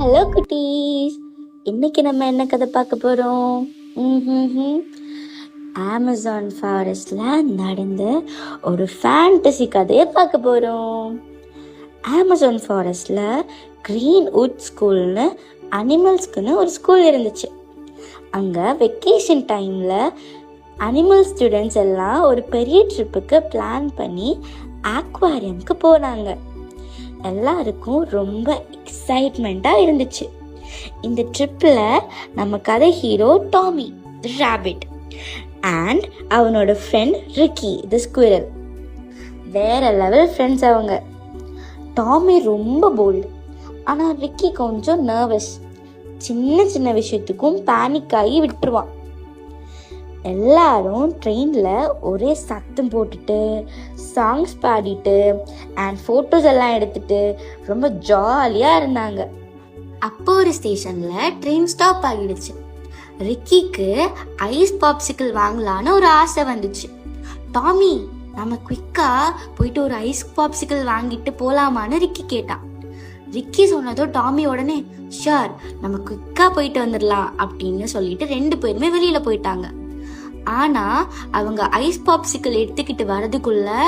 Hello குட்டீஸ் இன்னைக்கு நம்ம என்ன கதை பார்க்க போகிறோம் அமேசான் ஃபாரஸ்டில் நடந்த ஒரு ஃபேண்டசி கதையை பார்க்க போகிறோம் அமேசான் ஃபாரஸ்டில் க்ரீன் வுட் ஸ்கூல்னு அனிமல்ஸ்க்குன்னு ஒரு ஸ்கூல் இருந்துச்சு. அங்கே வெக்கேஷன் டைமில் அனிமல் ஸ்டூடெண்ட்ஸ் எல்லாம் ஒரு பெரிய ட்ரிப்புக்கு பிளான் பண்ணி ஆக்வாரியம்க்கு போனாங்க. எல்லாருக்கும் ரொம்ப எக்ஸைட்மெண்ட்டாக இருந்துச்சு. இந்த ட்ரிப்பில் நம்ம கதை hero Tommy the rabbit and அவனோட ஃப்ரெண்ட் ரிக்கி தி ஸ்குவிரல் வேற லெவல் ஃப்ரெண்ட்ஸ் அவங்க. டாமி ரொம்ப போல்டு ஆனால் ரிக்கி கொஞ்சம் நர்வஸ் சின்ன சின்ன விஷயத்துக்கும் பேனிக் ஆகி விட்டுருவான். எல்லாரும் ட்ரெயினில் ஒரே சத்தம் போட்டுட்டு சாங்ஸ் பாடிட்டு அண்ட் ஃபோட்டோஸ் எல்லாம் எடுத்துட்டு ரொம்ப ஜாலியாக இருந்தாங்க. அப்போ ஒரு ஸ்டேஷனில் ட்ரெயின் ஸ்டாப் ஆகிடுச்சு. ரிக்கிக்கு ஐஸ் பாப்சிக்கிள் வாங்கலான்னு ஒரு ஆசை வந்துச்சு. டாமி நம்ம குயிக்கா போயிட்டு ஒரு ஐஸ் பாப்சிக்கிள் வாங்கிட்டு போலாமான்னு ரிக்கி கேட்டான் ரிக்கி சொன்னதோ டாமி உடனே ஷார் நம்ம குயிக்கா போயிட்டு வந்துடலாம் அப்படின்னு சொல்லிட்டு ரெண்டு பேருமே வெளியில போயிட்டாங்க. ஆனா அவங்க ஐஸ் பாப்சிக்கல் எடுத்துக்கிட்டு வரதுக்குள்ள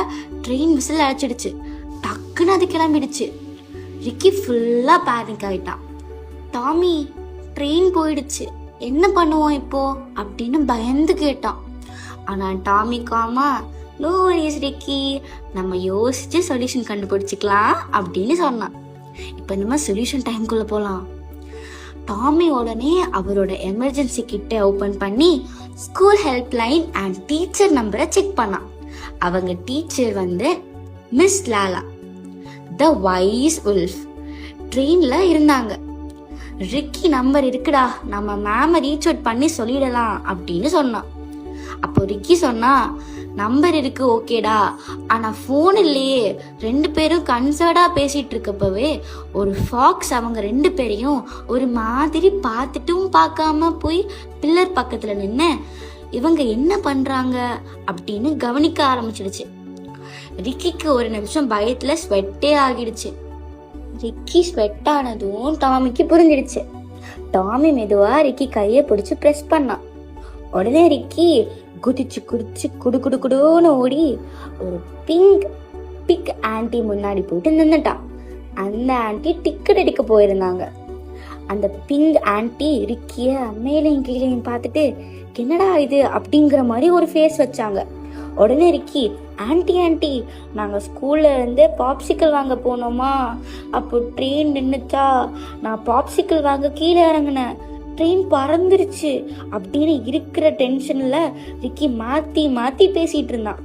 ட்ரெயின் விசில் அழைச்சிடுச்சு டக்குன்னு அது கிளம்பிடுச்சு. ரிக்கி ஃபுல்லா பேனிக் ஆயிட்டான். டாமி ட்ரெயின் போயிடுச்சு. என்ன பண்ணுவோம் இப்போ? அப்படின்னு பயந்து கேட்டான். ஆனா Tommy gamma no worries Ricky நம்ம யோசிச்சு சொல்யூஷன் கண்டுபிடிச்சிக்கலாம் அப்படின்னு சொன்னான். இப்போ நம்ம சொல்யூஷன் டைம்குள்ள போலாம். டாமி உடனே அவரோட எமர்ஜென்சி கிட்ட ஓபன் பண்ணி school help line and teacher நம்பரை செக் பண்ணான். அவங்க டீச்சர் வந்து miss Lala the wise wolf ட்ரெயின்ல இருந்தாங்க. ரிக்கி நம்பர் இருக்குடா நம்ம மேம ரீச் அவுட் பண்ணி சொல்லிடலாம் அப்படின்னு சொன்னான். அப்போ ரிக்கி சொன்னா நம்பர் இருக்கு ஓகேடா ஆனா ஃபோன் இல்லையே. ரெண்டு பேரும் கன்சர்டா பேசிட்டு இருக்கப்பவே ஒரு ஃபாக்ஸ் அவங்க ரெண்டு பேரையும் ஒரு மாதிரி பார்த்துட்டும் பார்க்காம போய் பில்லர் பக்கத்துல நின்று இவங்க என்ன பண்றாங்க? அப்படின்னு கவனிக்க ஆரம்பிச்சிடுச்சு. ரிக்கிக்கு ஒரு நிமிஷம் பயத்துல ஸ்வெட்டே ஆகிடுச்சு. ரிக்கி ஸ்வெட் ஆனதும் டாமிக்கு புரிஞ்சிடுச்சு. டாமி மெதுவா ரிக்கி கையை பிடிச்சு ப்ரெஸ் பண்ணான் உடனே ரிக்கி குதிச்சு குதிச்சு குடு குடு குடுன்னு ஓடி ஒரு பிங்க் பிக் ஆன்ட்டி முன்னாடி போயிட்டு நின்றுட்டான் அந்த ஆன்ட்டி டிக்கெட் அடிக்க போயிருந்தாங்க. அந்த பிங்க் ஆன்ட்டி ரிக்கிய மேலையும் கீழையும் பார்த்துட்டு என்னடா இது? அப்படிங்கிற மாதிரி ஒரு ஃபேஸ் வச்சாங்க. உடனே ரிக்கி ஆன்டி ஆன்டி நாங்கள் ஸ்கூல்ல இருந்து பாப்சிக்கல் வாங்க போனோமா? அப்போ ட்ரெயின் நின்றுச்சா நான் பாப்சிக்கல் வாங்க கீழே இறங்கினேன். ட்ரெயின் பறந்துருச்சு அப்படின்னு இருக்கிற டென்ஷன்ல ரிக்கி மாத்தி மாத்தி பேசிட்டு இருந்தான்.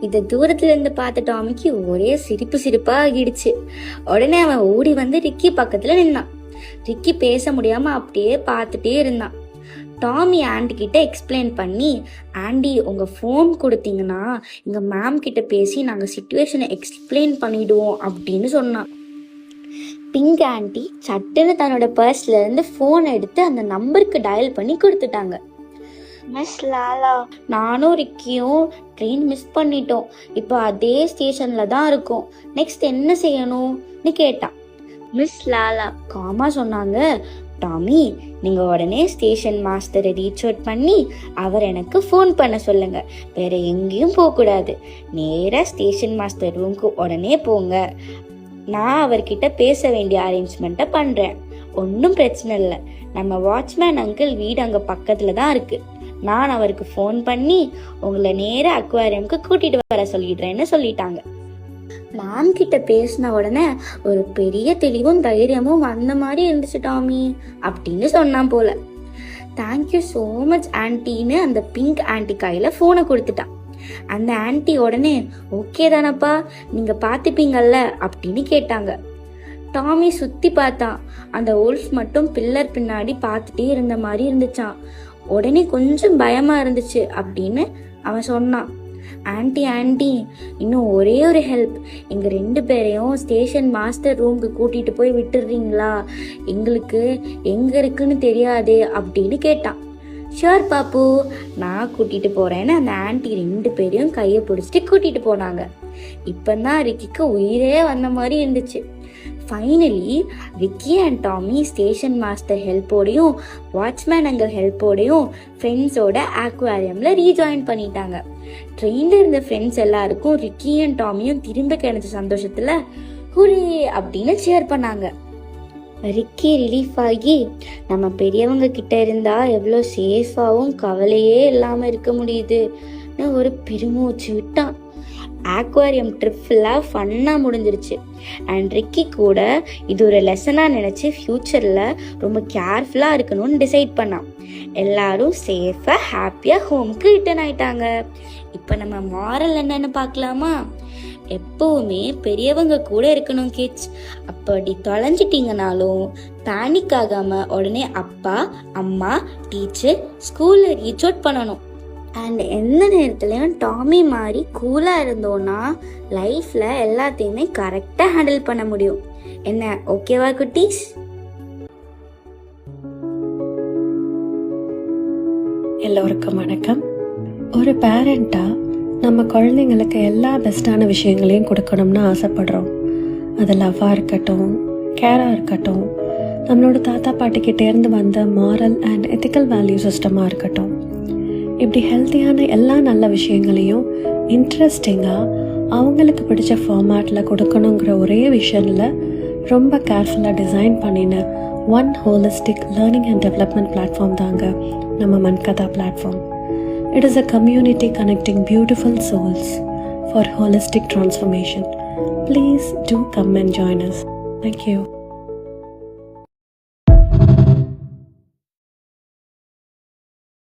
இத தூரத்துல இருந்து பார்த்த டாமிக்கு ஒரே சிரிப்பு சிரிப்பா ஆகிடுச்சு. உடனே அவன் ஓடி வந்து ரிக்கி பக்கத்துல நின்னான். ரிக்கி பேச முடியாம அப்படியே பார்த்துட்டே இருந்தான். டாமி ஆண்டி கிட்ட எக்ஸ்பிளைன் பண்ணி ஆண்டி உங்க ஃபோன் கொடுத்தீங்கன்னா எங்க மேம் கிட்ட பேசி நாங்க சுச்சுவேஷனை எக்ஸ்பிளைன் பண்ணிடுவோம் அப்படின்னு சொன்னான். பிங்க் ஆண்டி சட்டுன்னு தன்னோட பர்ஸ்ல இருந்து ஃபோன் எடுத்து அந்த நம்பருக்கு டயல் பண்ணி கொடுத்துட்டாங்க. Miss Lala. நானும் ரிக்கியும் ட்ரெயின் மிஸ் பண்ணிட்டோம். இப்போ அதே ஸ்டேஷன்ல தான் இருக்கோம். நெக்ஸ்ட் என்ன செய்யணும்னு கேட்டான். Miss Lala. காமா சொன்னாங்க டாமி நீங்க உடனே ஸ்டேஷன் மாஸ்டரை ரீச் அவுட் பண்ணி அவர் எனக்கு ஃபோன் பண்ண சொல்லுங்க. வேற எங்கேயும் போக கூடாது நேரா ஸ்டேஷன் மாஸ்டர் ரூம்க்கு உடனே போங்க. நான் அவர்கிட்ட பேச வேண்டிய அரேஞ்ச்மெண்ட்டை பண்ணுறேன் ஒன்றும் பிரச்சனை இல்லை. நம்ம வாட்ச்மேன் அங்கிள் வீடு அங்கே பக்கத்தில் தான் இருக்குது நான் அவருக்கு ஃபோன் பண்ணி உங்களை நேராக அக்வாரியம்க்கு கூட்டிகிட்டு வர சொல்லிடுறேன்னு சொல்லிட்டாங்க. மேம் கிட்ட பேசின உடனே ஒரு பெரிய தெளிவும் தைரியமும் வந்த மாதிரி இருந்துச்சு டாமி. அப்படின்னு சொன்னான் போல. தேங்க்யூ ஸோ மச் ஆன்ட்டின்னு அந்த பிங்க் ஆன்ட்டி கையில் ஃபோனை கொடுத்துட்டான். அந்த ஆன்டி உடனே ஓகே தானப்பா நீங்க பார்த்துப்பீங்கள்ல அப்படின்னு கேட்டாங்க. டாமி சுத்தி பார்த்தான் அந்த உல்ஃப் மட்டும் பில்லர் பின்னாடி பார்த்துட்டே இருந்த மாதிரி இருந்துச்சான் உடனே கொஞ்சம் பயமா இருந்துச்சு அப்படின்னு அவன் சொன்னான். ஆன்டி ஆன்டி இன்னும் ஒரே ஒரு ஹெல்ப் எங்க ரெண்டு பேரையும் ஸ்டேஷன் மாஸ்டர் ரூம்க்கு கூட்டிட்டு போய் விட்டுடுறீங்களா எங்களுக்கு எங்க இருக்குன்னு தெரியாதே அப்படின்னு கேட்டான். ஷோர் பாப்பு. நான் கூட்டிட்டு போறேன்னு அந்த ஆன்ட்டி ரெண்டு பேரையும் கையை பிடிச்சிட்டு கூட்டிட்டு போனாங்க. இப்பதான் ரிக்கிக்கு உயிரே வந்த மாதிரி இருந்துச்சு. Finally Vicky and Tommy station master ஹெல்ப்போடையும் watchman uncle ஹெல்ப்போடையும் ஃப்ரெண்ட்ஸோட ஆக்வாரியமில் ரீஜாயின் பண்ணிட்டாங்க. ட்ரெயினில் இருந்த ஃப்ரெண்ட்ஸ் எல்லாருக்கும் ரிக்கி அண்ட் டாமியும் திரும்ப கிடைச்ச சந்தோஷத்தில் ஹுரே அப்படின்னு ஷேர் பண்ணாங்க. ரிக்கி ரிலீஃப் ஆகி நம்ம பெரியவங்க கிட்ட இருந்தா எவ்வளோ சேஃபாகவும் கவலையே இல்லாமல் இருக்க முடியுதுன்னு ஒரு பெருமூச்சு விட்டான். ஆக்வாரியம் ட்ரிப் ஃபுல்லாக ஃபன்னாக முடிஞ்சிருச்சு. அண்ட் ரிக்கி கூட இது ஒரு லெசனாக நினச்சி ஃப்யூச்சரில் ரொம்ப கேர்ஃபுல்லாக இருக்கணும்னு டிசைட் பண்ணான். எல்லாரும் சேஃபாக ஹாப்பியாக ஹோம்க்கு ரிட்டர்ன் ஆயிட்டாங்க. இப்போ நம்ம மாரல் என்னன்னு பார்க்கலாமா? எப்பவுமே பெரியவங்க கூட இருக்கணும் கிட்ஸ் அப்படி தொலைஞ்சிட்டிங்கனாலும் பேனிக் ஆகாம உடனே அப்பா அம்மா டீச்சர் ஸ்கூல்ல ரீச் அவுட் பண்ணணும். அண்ட் எந்த நேரத்துலையும் டாமி மாதிரி கூலாக இருந்தோன்னா லைஃப்பில் எல்லாத்தையுமே கரெக்டாக ஹேண்டில் பண்ண முடியும். என்ன ஓகேவா குட்டீஸ்? எல்லோருக்கும் வணக்கம். ஒரு பேரண்ட்டாக நம்ம குழந்தைங்களுக்கு எல்லா பெஸ்ட்டான விஷயங்களையும் கொடுக்கணும்னு ஆசைப்படுறோம். அது லவ்வாக இருக்கட்டும் கேராக இருக்கட்டும் நம்மளோட தாத்தா பாட்டிக்கிட்டேருந்து வந்த மாரல் அண்ட் எத்திக்கல் வேல்யூ சிஸ்டமாக இருக்கட்டும். இப்படி ஹெல்த்தியான எல்லா நல்ல விஷயங்களையும் இன்ட்ரெஸ்டிங்காக அவங்களுக்கு பிடிச்ச ஃபார்மேட்டில் கொடுக்கணுங்கிற ஒரே விஷயத்தில் ரொம்ப கேர்ஃபுல்லாக டிசைன் பண்ணின one holistic learning and development platform தாங்க நம்ம மன்கதா platform It is a community connecting beautiful souls for holistic transformation. Please do come and join us. Thank you.